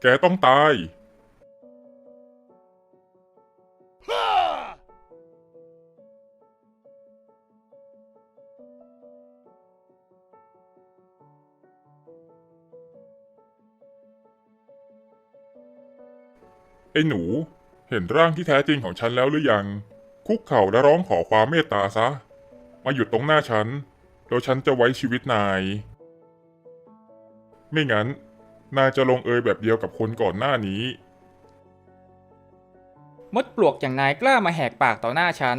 แกต้องตาย ไอ้หนู เห็นร่างที่แท้จริงของฉันแล้วหรือยัง คุกเข่าและร้องขอความเมตตาซะ มาหยุดตรงหน้าฉัน แล้วฉันจะไว้ชีวิตนาย ไม่งั้น นายจะลงเอยแบบเดียวกับคนก่อนหน้านี้ มดปลวกอย่างนายกล้ามาแหกปากต่อหน้าฉัน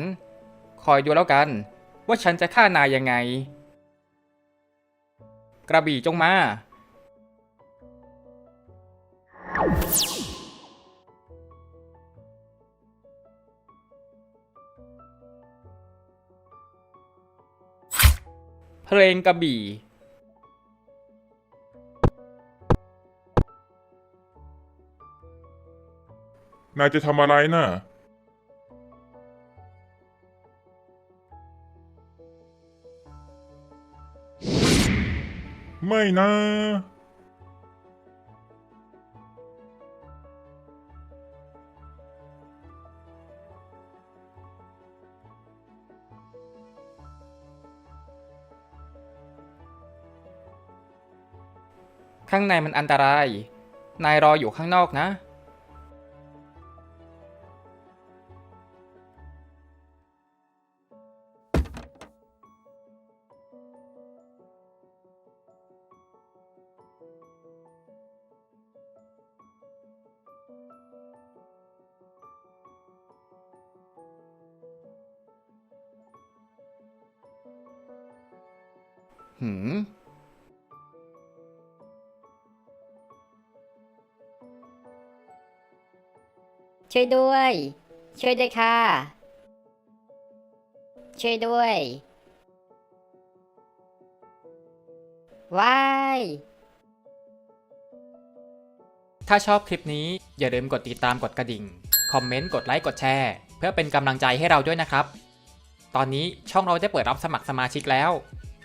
คอยดูแล้วกัน ว่าฉันจะฆ่านายยังไง กระบี่จงมา เพลงกระบี่ นายจะทำอะไรน่ะ ไม่นะ ข้างในมันอันตราย นายรออยู่ข้างนอกนะ หืมช่วยด้วย ช่วยด้วยค่ะ ช่วยด้วยว้ายถ้าชอบคลิปนี้อย่าลืมกดติดตามกดกระดิ่ง คอมเมนต์ กดไลค์ กดแชร์ เพื่อเป็นกำลังใจให้เราด้วยนะครับ ตอนนี้ช่องเราได้เปิดรับสมัครสมาชิกแล้ว